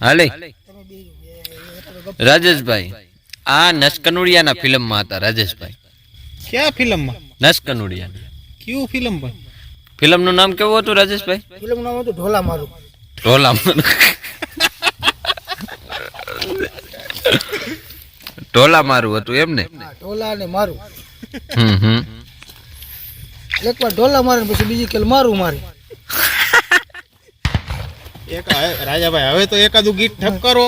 હાલે. રાજેશભાઈ આ નસકનુડિયાના ફિલ્મમાં હતા રાજેશભાઈ. ક્યાં ફિલ્મમાં? નસકનુડિયા કયું ફિલ્મ પણ ફિલ્મનું નામ કેવું હતું રાજેશભાઈ? ફિલ્મનું નામ હતું ઢોલા મારું. ઢોલા ઢોલા મારું હતું એમ ને? ઢોલા ને મારું. હમ હમ. એકવાર ઢોલા મારે ને પછી બીજી કેલ મારું મારે. એક રાજાભાઈ હવે તો એકાદું ગીત ઠપ કરો.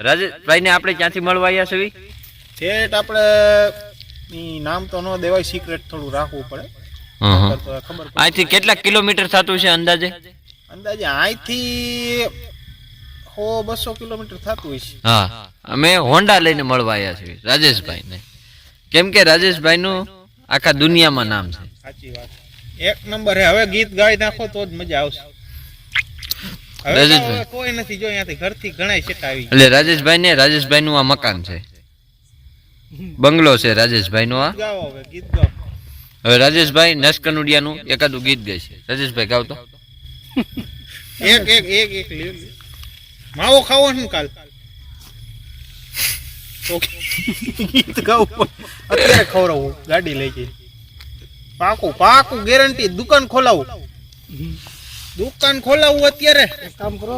રાજેશભાઈ ને આપણે ક્યાંથી મળવા આવ્યા છેટ આપણે નામ તો ન દેવાય સિક્રેટ થોડું રાખવું પડે. ખબર. અહીંથી કેટલા કિલોમીટર થતું છે અંદાજે? અંદાજે અહીંથી સો બસો કિલોમીટર થતું હોય છે. હા. અમે હોન્ડા લઈને મળવા આવ્યા છીએ રાજેશભાઈ ને કેમ કે રાજેશભાઈ નું આખા દુનિયામાં નામ છે. સાચી વાત. એક નંબર હે. હવે ગીત ગાઈ નાખો તો જ મજા આવશે. હવે રાજેશભાઈ. કોઈ નથી જો અહીંયાથી ઘરથી ઘણાય આવી એટલે રાજેશભાઈ ને રાજેશભાઈ નું આ મકાન છે. બંગલો છે રાજેશભાઈ નો આ. ગીત ગાઓ હવે રાજેશભાઈ નસકનુડિયા નું એકાદું ગીત ગાય છે. રાજેશભાઈ ગાવ તો. એક એક એક એક. માવો ખાવો ને કાલ? ગીત ગાવું અત્યારે ખવડાવું ગાડી લઈ જઈ પાકું પાકું ગેરંટી દુકાન ખોલાવું. દુકાન ખોલાવું અત્યારે. એક કામ કરો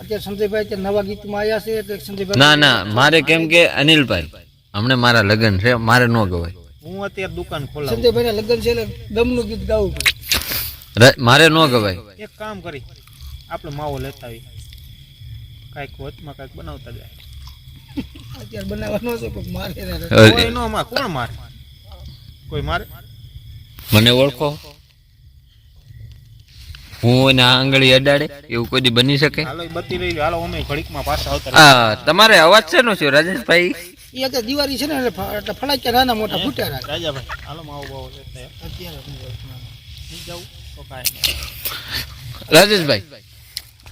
અત્યારે સંજયભાઈ અત્યારે નવા ગીતમાં આવ્યા છે એટલે સંજયભાઈ ના ના મારે કેમ કે અનિલભાઈ હમણે મારા લગ્ન છે મારે ન ગવાય. હું અત્યારે દુકાન ખોલાવું. સંજયભાઈ લગ્ન છે એટલે દમનું ગીત ગાવું પડે. મારે ન ગવાય. એક કામ કરી આપણે માવો લેતા આવી કાંઈક વચમાં કાંઈક બનાવતા જાય. અત્યારે બનાવવાનો છે પણ મારે કોણ મારે? કોઈ મારે? મને ઓળખો? હું એને આંગળી અડાડે એવું કોઈ દી બની શકે? હાલો ઈ બત્તી લઈ લો હાલો અમે ઘડીકમાં પાછા આવતા આ તમારે અવાજ છે નો છે રાજેશભાઈ? એ દિવાળી છે ને એટલે ફ- નાના મોટા ફૂટ્યા રાખે. રાજાભાઈ હાલો માવો બાવો અત્યારે. જાઉં છું. નહીં જાવું તો કાંઈ રાજેશભાઈ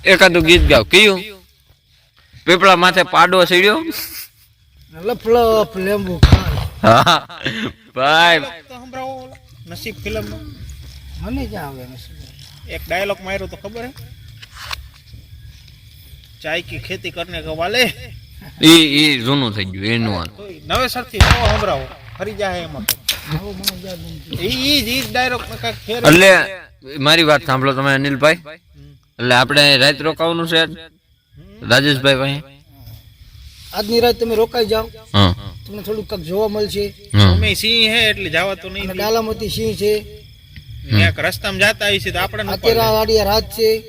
એકાદું ગીત ગાવ કયું? પીપળા માથે પાડો સીડ્યો? લફ લફ લેમ્બુ હા ભાઈ. સંભળાવો. નસીબ ફિલ્મનો મને ક્યાં આવે નસીબ? એક ડાયલોગ માર્યો તો ખબર હે? ચાય કી ખેતી કરને કે વાલે ઈ ઈ જૂનું થઈ ગયું એનું ઈ નવેસરથી નવો સંભળાવો. ફરી જાય એમાં આવું મને ઈ ઈ જ ઈ ડાયલોગ ને કાંઈક ફેર એટલે મારી વાત સાંભળો તમે અનિલભાઈ. એટલે આપણે રાત રોકાવાનું છે? રાજેશભાઈ ભાઈ આજની રાત તમે રોકાઈ જાઓ. તમને થોડું કંઈક જોવા મળશે. અમે સિંહ હે એટલે જવા તો નહીં ડાલામતી સિંહ છે. ક્યાંક રસ્તામાં જતા આવી છે તો આપણે અત્યારે આ વાડિયા રાત છે.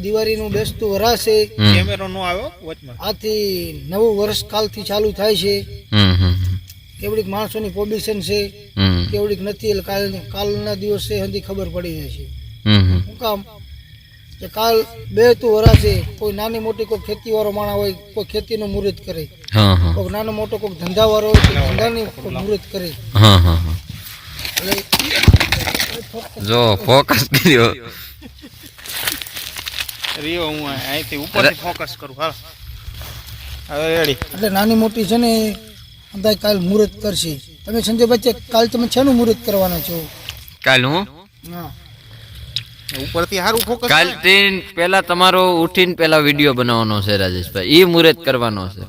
દિવાળીનું બેસતું વરાસ છે. કેમેરો નો આવ્યો વચમાં. આથી નવું વર્ષ કાલથી ચાલુ થાય છે. કેવડીક માણસોની પોઝિશન છે. કેવડીક નથી એટલે કાલ કાલના દિવસે હજી ખબર પડી જશે. છે હમ. કામ કે કાલ બે તું વરાશે કોઈ નાની મોટી કોઈ ખેતીવાળો માણસ હોય કોઈ ખેતીનું મુહૂર્ત કરે. હા હા. કોઈ નાનો મોટો કોઈ ધંધાવાળો હોય તો ધંધાની કોઈ મુહૂર્ત કરે. હા હા હા. જો ફોકસ કર્યો. રિયો હું અહીંથી ઉપરથી ફોકસ કરું હાલ. હવે રેડી એટલે નાની મોટી છે ને અંદાજ કાલ મુહૂર્ત કરશે. તમે સંજયભાઈ ભાઈ કાલ તમે છેનું મુહૂર્ત કરવાના છો? કાલ હું? હા. ઉપરથી સારું ફોકસ કાલથી તમારો ઉઠીને પેલા વીડિયો બનાવવાનો છે રાજેશભાઈ. એ મુહૂર્ત કરવાનો છે.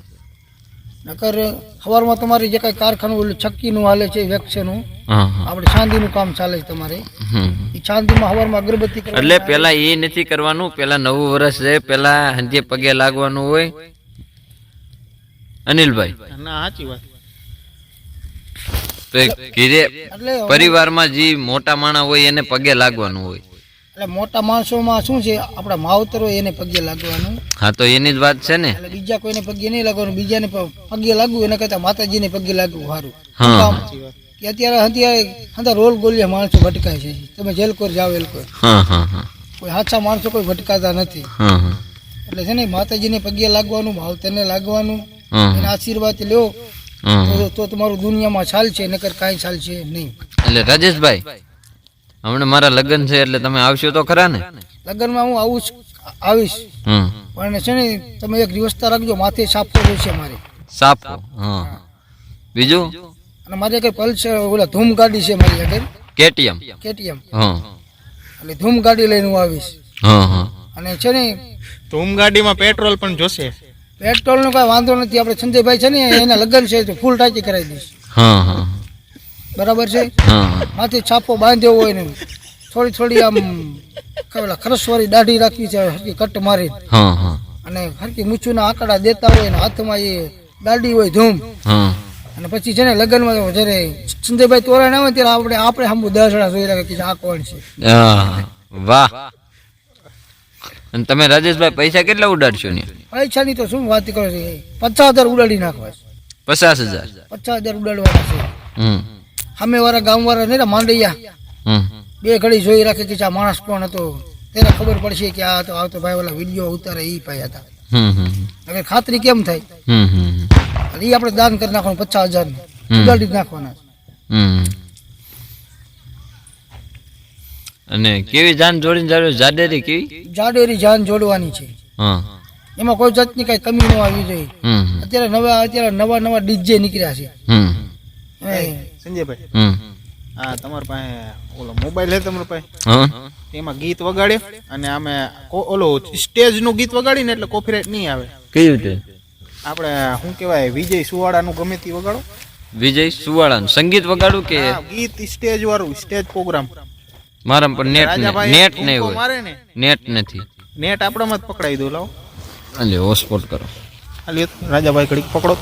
નકર સવારમાં તમારી જે કાંઈ કારખાનું ઓલું છક્કીનું હાલે છે વેક્સનું હા હા. આપણે ચાંદીનું કામ ચાલે છે તમારે. હમ. એ ચાંદીમાં સવારમાં અગરબત્તી એટલે પેલા એ નથી કરવાનું પેલા નવું વર્ષ છે પેલા હંજે પગે લાગવાનું હોય. અનિલભાઈ. ના સાચી વાત. તો ઘીરે પરિવારમાં જે મોટા માણસ હોય એને પગે લાગવાનું હોય. એટલે મોટા માણસોમાં શું છે આપણા માવતર એને પગે લાગવાનું. હા તો એની જ વાત છે ને? એટલે બીજા કોઈને પગે નહીં લાગવાનું બીજાને પગે લાગવું એના કરતા માતાજીને પગે લાગવું સારું. હા. કે અત્યારે અત્યારે અંદર રોલ ગોલિયા માણસો ભટકાય છે. તમે જેલકોર જાઓ એલકોર. કોઈ સાચા માણસો કોઈ ભટકાતા નથી. એટલે છે ને માતાજીને પગે લાગવાનું માવતરને લાગવાનું એના આશીર્વાદ લ્યો. તો તો તમારું દુનિયામાં ચાલશે નકર કાંઈ ચાલશે નહીં. એટલે રાજેશભાઈ હમણાં મારા લગ્ન છે એટલે તમે આવશો તો ખરા ને? લગ્નમાં હું આવું આવીશ. પણ છે ને તમે એક વ્યવસ્થા રાખજો માથે છાપવો જોઈશે મારે. સાપો હા. બીજું? અને મારે કઈ પલ્સર ઓલા ધૂમ ગાડી છે મારી આગળ. કેટીએમ. કેટીએમ. હા. એટલે ધૂમ ગાડી લઈને હું આવીશ. હા હા. અને છે ને ધૂમ ગાડીમાં પેટ્રોલ પણ જોશે. પેટ્રોલનો કાંઈ વાંધો નથી. આપણે સંજયભાઈ છે ને એના લગ્ન છે તો ફૂલ ટાંકી કરાવી દઈશ. હા હા. બરાબર છે? માથે છાપો બાંધ્યો હોય ને થોડી થોડી આમ કેવલા ખરસવાળી દાઢી રાખી છે હરકી કટ મારી અને હરકી મૂછુના આંકડા દેતા હોય ને હાથમાં એ દાઢી હોય ધૂમ. અને પછી છે ને લગ્નમાં માં જ્યારે સંજયભાઈ તોરણ આવે ત્યારે આપણે આપણે સામુ દસ જણા જોઈ રાખે કે આ કોણ છે. વાહ. અને તમે રાજેશભાઈ પૈસા કેટલા ઉડાડશો ને? પૈસાની તો શું વાત કરો છો? પચાસ હજાર ઉડાડી નાખવા પચાસ હજાર. પચાસ હજાર ઉડાડવાના છે. હમ. સામે વાળા ગામ વાળા નહીં માંડૈયા બે ઘડી જોઈ રાખે કે આ માણસ કોણ હતો તેને ખબર પડશે કે આ તો આવતો ભાઈ ઓલા વીડિયો ઉતારે એ ભાઈ હતા. હવે ખાતરી કેમ થાય? એ આપણે દાન કરી નાખવાનું પચાસ હજાર ઉગાડી નાખવાના. અને કેવી જાન જોડીને જાડ્યું જાડેરી કેવી? જાડેરી જાન જોડવાની છે. એમાં કોઈ જાતની કઈ કમી ન આવી જોઈએ. અત્યારે નવા અત્યારે નવા નવા ડીજે નીકળ્યા છે. સંજયભાઈ? હમ. હા તમારા પાસે ઓલો મોબાઈલ હે તમારા પાસે? એમાં ગીત વગાડે અને આમે ઓલો સ્ટેજનું ગીત વગાડીને એટલે કોપીરાઇટ નહીં આવે. કયું તે આપણે શું કહેવાય વિજય સુવાડાનું ગમે તે વગાડો. વિજય સુવાળા નું સંગીત વગાડું કે? ગીત સ્ટેજ વાળું સ્ટેજ પ્રોગ્રામ. મારા પર નેટ રાજાભાઈ નેટ નહીં હોય. મારે નેટ નથી. નેટ આપણામાં જ પકડાઈ દો લાવો. એટલે હોસ્પોટ કરો. હાલી રાજાભાઈ ઘડીક પકડો.